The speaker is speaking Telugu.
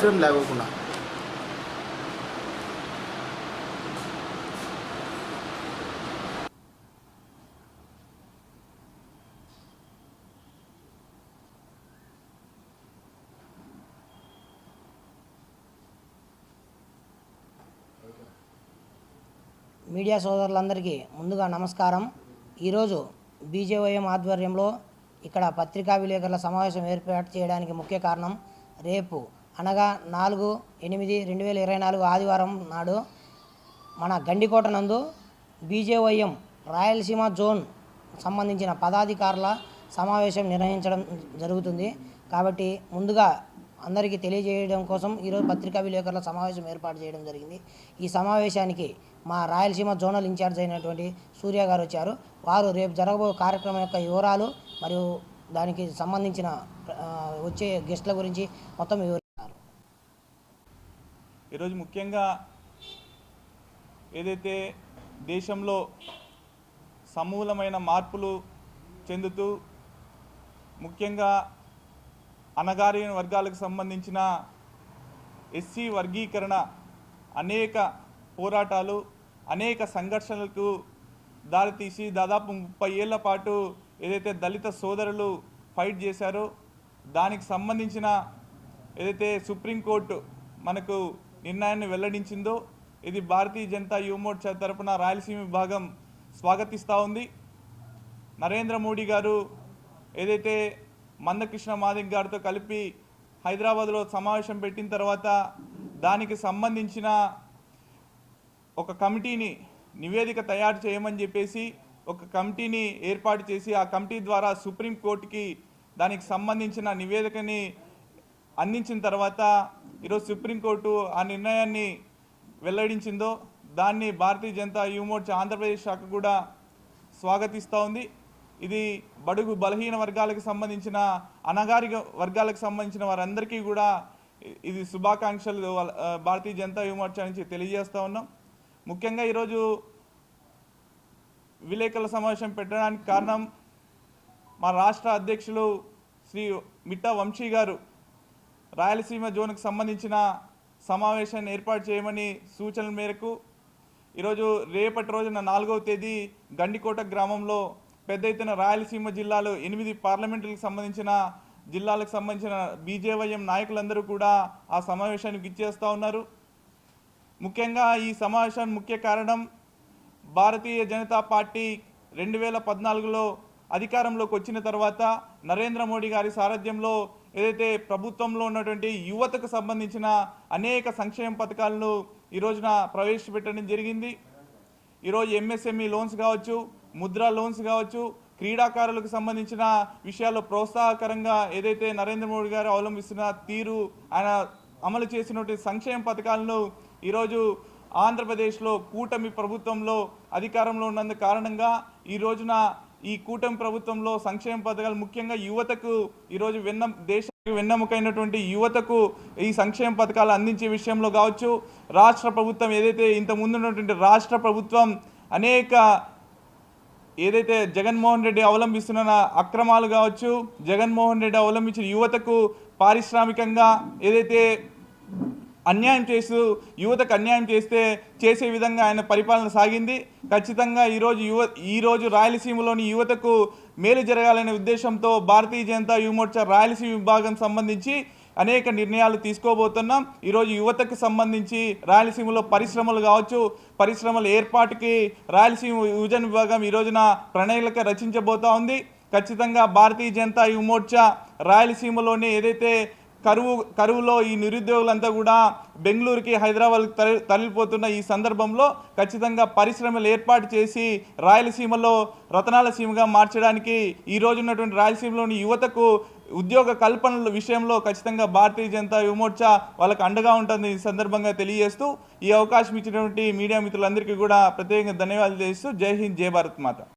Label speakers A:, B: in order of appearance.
A: ఫ్రేమ్ లేకోకుండా
B: మీడియా సోదరులందరికీ ముందుగా నమస్కారం. ఈరోజు బీజేవైఎం ఆధ్వర్యంలో ఇక్కడ పత్రికా విలేకరుల సమావేశం ఏర్పాటు చేయడానికి ముఖ్య కారణం రేపు అనగా నాలుగు ఎనిమిది రెండు వేల ఇరవై నాలుగు ఆదివారం నాడు మన గండికోట నందు బీజేవైఎం రాయలసీమ జోన్ సంబంధించిన పదాధికారుల సమావేశం నిర్వహించడం జరుగుతుంది. కాబట్టి ముందుగా అందరికీ తెలియజేయడం కోసం ఈరోజు పత్రికా విలేకరుల సమావేశం ఏర్పాటు చేయడం జరిగింది. ఈ సమావేశానికి మా రాయలసీమ జోనల్ ఇన్ఛార్జ్ అయినటువంటి సూర్య గారు వచ్చారు. వారు రేపు జరగబో కార్యక్రమం యొక్క వివరాలు మరియు దానికి సంబంధించిన వచ్చే గెస్ట్ల గురించి మొత్తం వివరిస్తారు.
C: ఈరోజు ముఖ్యంగా ఏదైతే దేశంలో సమూలమైన మార్పులు చెందుతూ ముఖ్యంగా అణగారిన వర్గాలకు సంబంధించిన ఎస్సీ వర్గీకరణ అనేక పోరాటాలు అనేక సంఘర్షణలకు దారితీసి దాదాపు ముప్పై ఏళ్ళ పాటు ఏదైతే దళిత సోదరులు ఫైట్ చేశారో దానికి సంబంధించిన ఏదైతే సుప్రీంకోర్టు మనకు నిర్ణయాన్ని వెల్లడించిందో ఇది భారతీయ జనతా యువమోర్చా తరపున రాయలసీమ విభాగం స్వాగతిస్తూ ఉంది. నరేంద్ర మోడీ గారు ఏదైతే మందకృష్ణ మాదిక్ గారితో కలిపి హైదరాబాద్లో సమావేశం పెట్టిన తర్వాత దానికి సంబంధించిన ఒక కమిటీని నివేదిక తయారు చేయమని చెప్పేసి ఒక కమిటీని ఏర్పాటు చేసి ఆ కమిటీ ద్వారా సుప్రీంకోర్టుకి దానికి సంబంధించిన నివేదికని అందించిన తర్వాత ఈరోజు సుప్రీంకోర్టు ఆ నిర్ణయాన్ని వెల్లడించిందో దాన్ని భారతీయ జనతా యువమోర్చా ఆంధ్రప్రదేశ్ శాఖ కూడా స్వాగతిస్తూ ఉంది. ఇది బడుగు బలహీన వర్గాలకు సంబంధించిన అనగారిక వర్గాలకు సంబంధించిన వారందరికీ కూడా ఇది శుభాకాంక్షలు భారతీయ జనతా యువమోర్చా నుంచి తెలియజేస్తూ ఉన్నాం. ముఖ్యంగా ఈరోజు విలేకరుల సమావేశం పెట్టడానికి కారణం మా రాష్ట్ర అధ్యక్షులు శ్రీ మిట్టా వంశీ గారు. రాయలసీమ జోన్కు సంబంధించిన సమావేశాన్ని ఏర్పాటు చేయమని సూచనల మేరకు ఈరోజు రేపటి రోజున నాలుగవ తేదీ గండికోట గ్రామంలో పెద్ద ఎత్తున రాయలసీమ జిల్లాలో ఎనిమిది పార్లమెంటులకు సంబంధించిన జిల్లాలకు సంబంధించిన బీజేవైఎం నాయకులందరూ కూడా ఆ సమావేశానికి ఇచ్చేస్తూ ఉన్నారు. ముఖ్యంగా ఈ సమావేశానికి ముఖ్య కారణం భారతీయ జనతా పార్టీ రెండు వేల పద్నాలుగులో అధికారంలోకి వచ్చిన తర్వాత నరేంద్ర మోడీ గారి సారథ్యంలో ఏదైతే ప్రభుత్వంలో ఉన్నటువంటి యువతకు సంబంధించిన అనేక సంక్షేమ పథకాలను ఈ రోజున ప్రవేశపెట్టడం జరిగింది. ఈరోజు ఎంఎస్ఎంఈ లోన్స్ కావచ్చు ముద్రా లోన్స్ కావచ్చు క్రీడాకారులకు సంబంధించిన విషయాల్లో ప్రోత్సాహకరంగా ఏదైతే నరేంద్ర మోడీ గారు అవలంబిస్తున్న తీరు ఆయన అమలు చేసినటువంటి సంక్షేమ పథకాలను ఈరోజు ఆంధ్రప్రదేశ్లో కూటమి ప్రభుత్వంలో అధికారంలో ఉన్నందు కారణంగా ఈ రోజున ఈ కూటమి ప్రభుత్వంలో సంక్షేమ పథకాలు ముఖ్యంగా యువతకు ఈరోజు వెన్న దేశానికి వెన్నెముకైనటువంటి యువతకు ఈ సంక్షేమ పథకాలు అందించే విషయంలో కావచ్చు రాష్ట్ర ప్రభుత్వం ఏదైతే ఇంత ఉన్నటువంటి రాష్ట్ర ప్రభుత్వం అనేక ఏదైతే జగన్మోహన్ రెడ్డి అవలంబిస్తున్న అక్రమాలు కావచ్చు జగన్మోహన్ రెడ్డి అవలంబించిన యువతకు పారిశ్రామికంగా ఏదైతే అన్యాయం చేస్తూ యువతకు అన్యాయం చేస్తే చేసే విధంగా ఆయన పరిపాలన సాగింది. ఖచ్చితంగా ఈరోజు యువ ఈరోజు రాయలసీమలోని యువతకు మేలు జరగాలనే ఉద్దేశంతో భారతీయ జనతా యువమోర్చా రాయలసీమ విభాగం సంబంధించి అనేక నిర్ణయాలు తీసుకోబోతున్నాం. ఈరోజు యువతకు సంబంధించి రాయలసీమలో పరిశ్రమలు కావచ్చు పరిశ్రమల ఏర్పాటుకి రాయలసీమ యువజన విభాగం ఈ రోజున ప్రణాళిక రచించబోతా ఉంది. ఖచ్చితంగా భారతీయ జనతా యువమోర్చా రాయలసీమలోనే ఏదైతే కరువు కరువులో ఈ నిరుద్యోగులంతా కూడా బెంగళూరుకి హైదరాబాద్కి తరలి తరలిపోతున్న ఈ సందర్భంలో ఖచ్చితంగా పరిశ్రమలు ఏర్పాటు చేసి రాయలసీమలో రతనాల సీమగా మార్చడానికి ఈ రోజు ఉన్నటువంటి రాయలసీమలోని యువతకు ఉద్యోగ కల్పనల విషయంలో ఖచ్చితంగా భారతీయ జనతా యువమోర్చా వాళ్ళకు అండగా ఉంటుంది ఈ సందర్భంగా తెలియజేస్తూ ఈ అవకాశం ఇచ్చినటువంటి మీడియా మిత్రులందరికీ కూడా ప్రత్యేకంగా ధన్యవాదాలు చేస్తూ జై హింద్ జై భారత్ మాత.